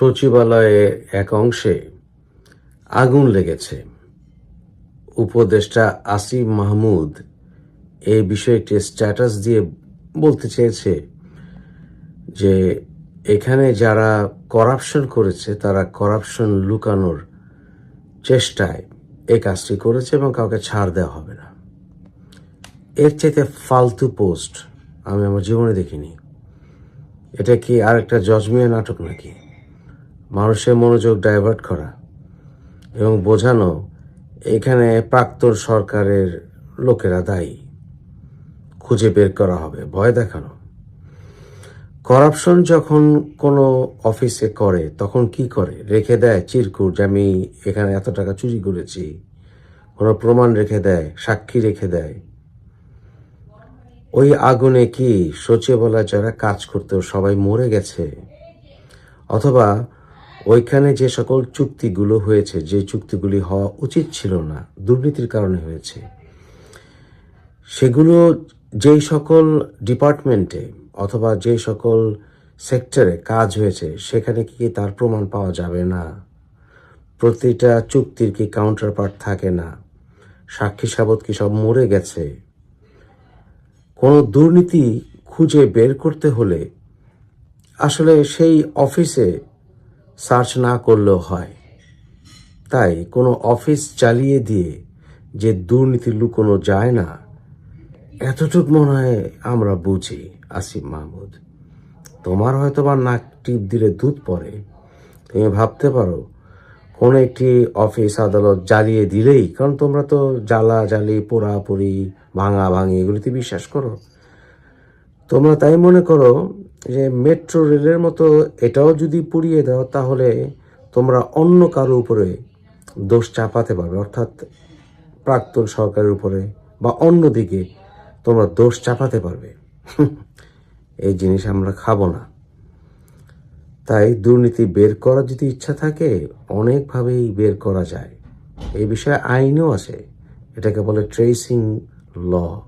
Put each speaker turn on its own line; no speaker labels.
সচিবালয়ে এক অংশে আগুন লেগেছে। উপদেষ্টা আসিম মাহমুদ এই বিষয়টি স্ট্যাটাস দিয়ে বলতে চেয়েছে যে, এখানে যারা করাপশন করেছে, তারা করাপশন লুকানোর চেষ্টায় এই কাজটি করেছে এবং কাউকে ছাড় দেওয়া হবে না। এর চাইতে ফালতু পোস্ট আমি আমার জীবনে দেখিনি। এটা কি আর একটা জজমিয়া নাটক নাকি? মানুষের মনোযোগ ডাইভার্ট করা এবং বোঝানো এখানে প্রাক্তন সরকারের লোকেরা দায়ী। খুঁজে বের করা হবে, ভয় দেখানো। করাপশন যখন কোনো অফিসে করে, তখন কি করে? রেখে দেয়, চিরকুট যে আমি এখানে এত টাকা চুরি করেছি। কোনো প্রমাণ রেখে দেয়, সাক্ষী রেখে দেয়। ওই আগুনে কি সচিবালয় যারা কাজ করতো, সবাই মরে গেছে? অথবা ওইখানে যে সকল চুক্তিগুলো হয়েছে, যে চুক্তিগুলি হওয়া উচিত ছিল না, দুর্নীতির কারণে হয়েছে, সেগুলো যেই সকল ডিপার্টমেন্টে অথবা যে সকল সেক্টরে কাজ হয়েছে, সেখানে কি তার প্রমাণ পাওয়া যাবে না? প্রতিটা চুক্তির কি কাউন্টার পার্ট থাকে না? সাক্ষী সাবত কি সব মরে গেছে? কোনো দুর্নীতি খুঁজে বের করতে হলে আসলে সেই অফিসে সার্চ না করলেও হয়। তাই কোনো অফিস চালিয়ে দিয়ে যে দুর্নীতি লুকোনো যায় না, এতটুক মনে হয় আমরা বুঝি, আসিফ মাহমুদ। তোমার হয়তো বা নাক টিপ দিলে দুধ পড়ে। তুমি ভাবতে পারো, কোনো একটি অফিস আদালত জ্বালিয়ে দিলেই, কারণ তোমরা তো জ্বালা, জ্বালি পোড়াপুরি ভাঙা ভাঙি এগুলিতে বিশ্বাস করো। তোমরা তাই মনে করো যে মেট্রো রেলের মতো এটাও যদি পুড়িয়ে দাও, তাহলে তোমরা অন্য কারও উপরে দোষ চাপাতে পারবে। অর্থাৎ প্রাক্তন সরকারের উপরে বা অন্যদিকে তোমরা দোষ চাপাতে পারবে। এই জিনিস আমরা খাব না। তাই দুর্নীতি বের করার যদি ইচ্ছা থাকে, অনেকভাবেই বের করা যায়। এই বিষয়ে আইনও আছে। এটাকে বলে ট্রেসিং ল